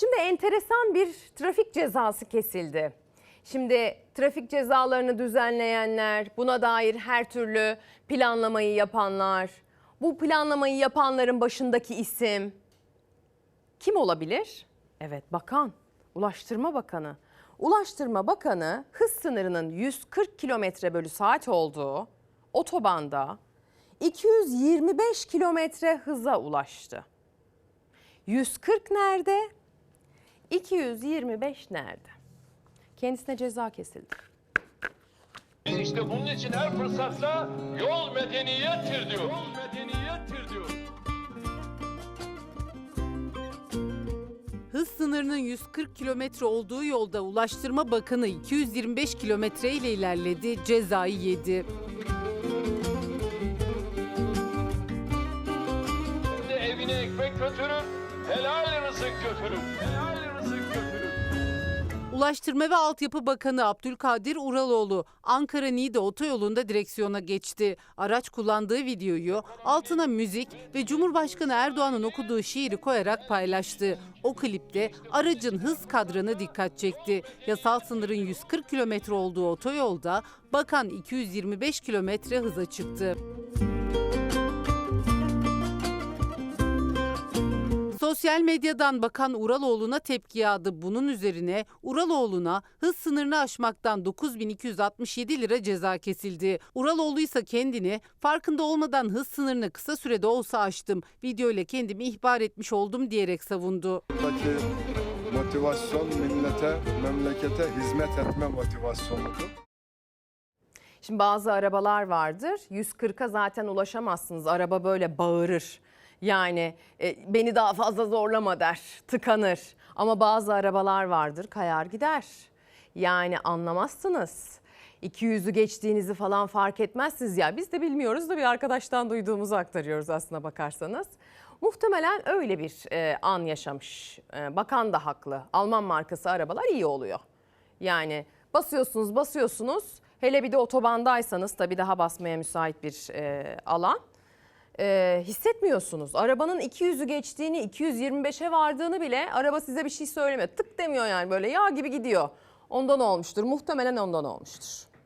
Şimdi enteresan bir trafik cezası kesildi. Şimdi trafik cezalarını düzenleyenler, buna dair her türlü planlamayı yapanlar, bu planlamayı yapanların başındaki isim kim olabilir? Evet, bakan, Ulaştırma Bakanı. Ulaştırma Bakanı hız sınırının 140 kilometre bölü saat olduğu otobanda 225 kilometre hıza ulaştı. 140 nerede? 225 nerede? Kendisine ceza kesildi. Biz işte bunun için her fırsatta yol medeniyettir diyor. Yol medeniyettir diyor. Hız sınırının 140 kilometre olduğu yolda Ulaştırma Bakanı 225 kilometre ile ilerledi, cezayı yedi. Şimdi evine ekmek götürür, helal rızık götürür. Helal. Ulaştırma ve Altyapı Bakanı Abdülkadir Uraloğlu Ankara Niğde otoyolunda direksiyona geçti. Araç kullandığı videoyu altına müzik ve Cumhurbaşkanı Erdoğan'ın okuduğu şiiri koyarak paylaştı. O klipte aracın hız kadranı dikkat çekti. Yasal sınırın 140 kilometre olduğu otoyolda bakan 225 kilometre hıza çıktı. Sosyal medyadan Bakan Uraloğlu'na tepki yağdı. Bunun üzerine Uraloğlu'na hız sınırını aşmaktan 9267 lira ceza kesildi. Uraloğlu ise kendini farkında olmadan hız sınırını kısa sürede olsa aştım. Video ile kendimi ihbar etmiş oldum diyerek savundu. Buradaki motivasyon millete, memlekete hizmet etme motivasyonudur. Şimdi bazı arabalar vardır. 140'a zaten ulaşamazsınız. Araba böyle bağırır. Yani e, beni daha fazla zorlama der, tıkanır. Ama bazı arabalar vardır, kayar gider. Yani anlamazsınız. 200'ü geçtiğinizi falan fark etmezsiniz ya. Biz de bilmiyoruz da bir arkadaştan duyduğumuzu aktarıyoruz aslına bakarsanız. Muhtemelen öyle bir e, an yaşamış. E, bakan da haklı. Alman markası arabalar iyi oluyor. Yani basıyorsunuz basıyorsunuz. Hele bir de otobandaysanız tabii daha basmaya müsait bir e, alan. E, hissetmiyorsunuz. Arabanın 200'ü geçtiğini, 225'e vardığını bile araba size bir şey söylemiyor. Tık demiyor yani böyle yağ gibi gidiyor. Ondan olmuştur. Muhtemelen ondan olmuştur.